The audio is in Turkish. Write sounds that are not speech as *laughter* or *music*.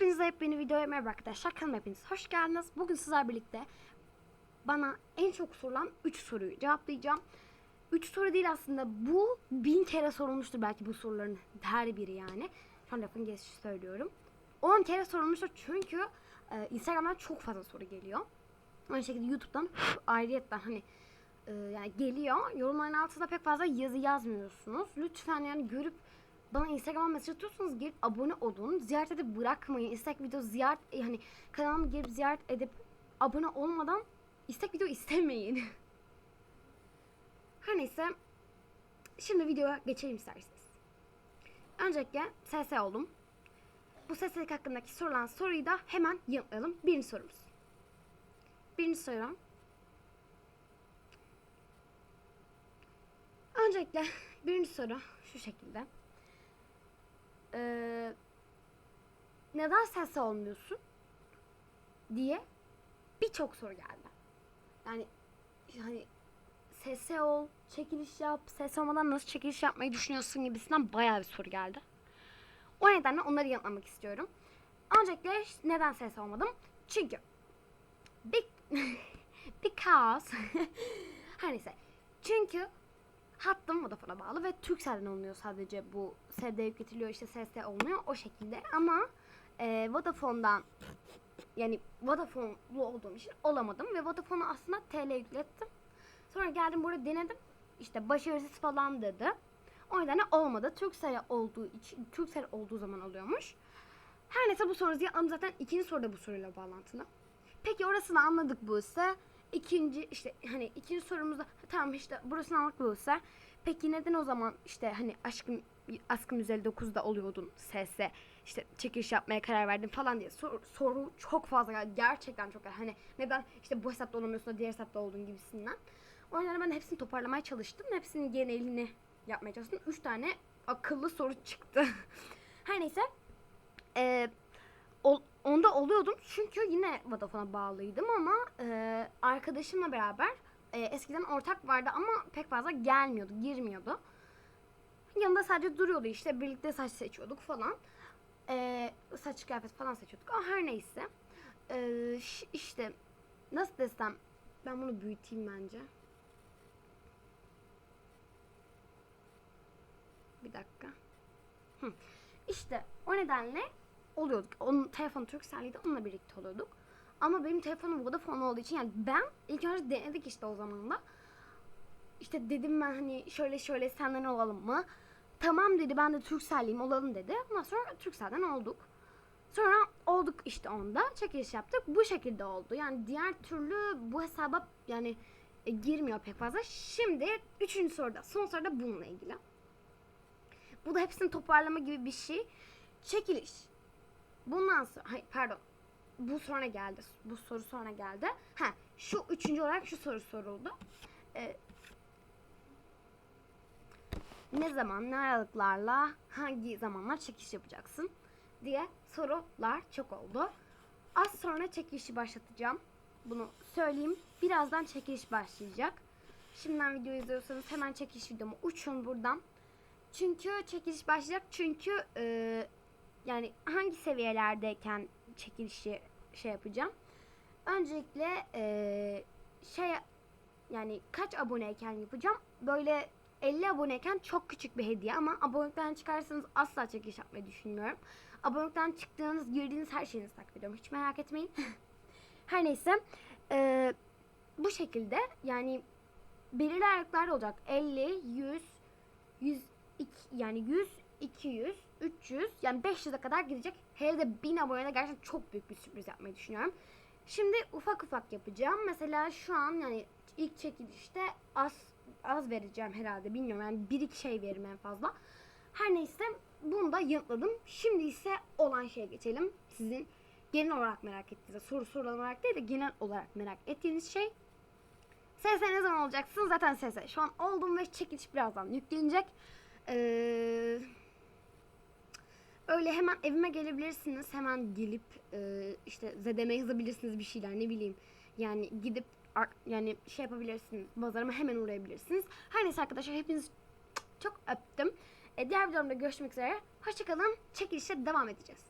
Hepinize yepyeni videoya merhaba arkadaşlar. Kanalıma hepiniz hoş geldiniz. Bugün sizler birlikte bana en çok sorulan 3 soruyu cevaplayacağım. 3 soru değil aslında bu bin kere sorulmuştur belki bu soruların her biri yani. Şu an lafın gelişi söylüyorum. 10 kere sorulmuştur çünkü e, Instagram'dan çok fazla soru geliyor. Aynı şekilde YouTube'dan ayrıyetten hani e, yani geliyor. Yorumların altında pek fazla yazı yazmıyorsunuz. Lütfen yani görüp bana Instagram'dan mesaj atıyorsanız gelip abone olun. Ziyaret edip bırakmayın. İstek video ziyaret yani kanalıma gelip ziyaret edip abone olmadan istek video istemeyin. *laughs* Her neyse şimdi videoya geçelim isterseniz. Öncelikle SS oldum. Bu SS'lik hakkındaki sorulan soruyu da hemen yanıtlayalım. Birinci sorumuz. Birinci soru. Öncelikle *laughs* birinci soru şu şekilde. Ee, neden ses olmuyorsun diye birçok soru geldi. Yani hani sese ol, çekiliş yap, ses olmadan nasıl çekiliş yapmayı düşünüyorsun gibisinden bayağı bir soru geldi. O nedenle onları yanıtlamak istiyorum. Öncelikle neden ses olmadım? Çünkü big *laughs* because *laughs* her neyse. Çünkü hattım Vodafone'a bağlı ve Turkcell'den alınıyor sadece bu SD yükletiliyor işte SS olmuyor o şekilde ama e, Vodafone'dan yani Vodafone'lu olduğum için olamadım ve Vodafone'a aslında TL yüklettim. Sonra geldim burada denedim. İşte başarısız falan dedi. O nedenle olmadı. Turkcell olduğu için Turkcell olduğu zaman oluyormuş. Her neyse bu soru diye zaten ikinci soru da bu soruyla bağlantılı. Peki orasını anladık bu ise. İkinci işte hani ikinci sorumuzda tamam işte burasını anladık bu ise. Peki neden o zaman işte hani aşkım askım 159'da oluyordun SS işte çekiliş yapmaya karar verdin falan diye sor, soru çok fazla geldi. Gerçekten çok geldi. Hani neden işte bu hesapta olamıyorsun da diğer hesapta olduğun gibisinden. O yüzden ben hepsini toparlamaya çalıştım. Hepsinin genelini yapmaya çalıştım. Üç tane akıllı soru çıktı. *laughs* Her neyse. Ol, onda oluyordum çünkü yine Vodafone'a bağlıydım ama e, arkadaşımla beraber e, eskiden ortak vardı ama pek fazla gelmiyordu, girmiyordu. Yanında sadece duruyordu işte birlikte saç seçiyorduk falan. E, saç kıyafet falan seçiyorduk ama her neyse. E, işte nasıl desem ben bunu büyüteyim bence. Bir dakika. Hı. İşte o nedenle oluyorduk. Onun telefonu Turkcell'iydi onunla birlikte oluyorduk. Ama benim telefonum Vodafone olduğu için yani ben ilk önce denedik işte o zaman da. İşte dedim ben hani şöyle şöyle senden olalım mı? Tamam dedi ben de Turkcell'liyim olalım dedi. Ondan sonra Turkcell'den olduk. Sonra olduk işte onda çekiliş yaptık. Bu şekilde oldu. Yani diğer türlü bu hesaba yani e, girmiyor pek fazla. Şimdi üçüncü soruda son soruda bununla ilgili. Bu da hepsini toparlama gibi bir şey. Çekiliş. Bundan sonra hayır pardon. Bu sonra geldi. Bu soru sonra geldi. Ha şu üçüncü olarak şu soru soruldu. Ee, ne zaman ne aralıklarla hangi zamanlar çekiliş yapacaksın diye sorular çok oldu. Az sonra çekilişi başlatacağım. Bunu söyleyeyim. Birazdan çekiliş başlayacak. Şimdiden video izliyorsanız hemen çekiliş videomu uçun buradan. Çünkü çekiliş başlayacak. Çünkü e, yani hangi seviyelerdeyken çekilişi şey yapacağım. Öncelikle e, şey yani kaç aboneyken yapacağım. Böyle 50 aboneyken çok küçük bir hediye ama abonelikten çıkarsanız asla çekiliş yapmayı düşünmüyorum. Abonelikten çıktığınız, girdiğiniz her şeyinizi takip ediyorum. Hiç merak etmeyin. *laughs* her neyse. E, bu şekilde yani belirli aralıklar olacak. 50, 100, 100 yani 100, 200, 300 yani 500'e kadar gidecek. Hele de 1000 abonede gerçekten çok büyük bir sürpriz yapmayı düşünüyorum. Şimdi ufak ufak yapacağım. Mesela şu an yani ilk çekilişte az az vereceğim herhalde bilmiyorum yani bir iki şey veririm en fazla. Her neyse bunu da yanıtladım. Şimdi ise olan şeye geçelim. Sizin genel olarak merak ettiğiniz soru sorulan olarak değil de genel olarak merak ettiğiniz şey SS ne zaman olacaksın? Zaten SS. Şu an oldum ve çekiliş birazdan yüklenecek. Ee, öyle hemen evime gelebilirsiniz. Hemen gelip e, işte zedeme yazabilirsiniz bir şeyler ne bileyim. Yani gidip yani şey yapabilirsiniz. Pazarıma hemen uğrayabilirsiniz. Her neyse arkadaşlar hepiniz çok öptüm. E, diğer videomda görüşmek üzere. Hoşçakalın. Çekilişe devam edeceğiz.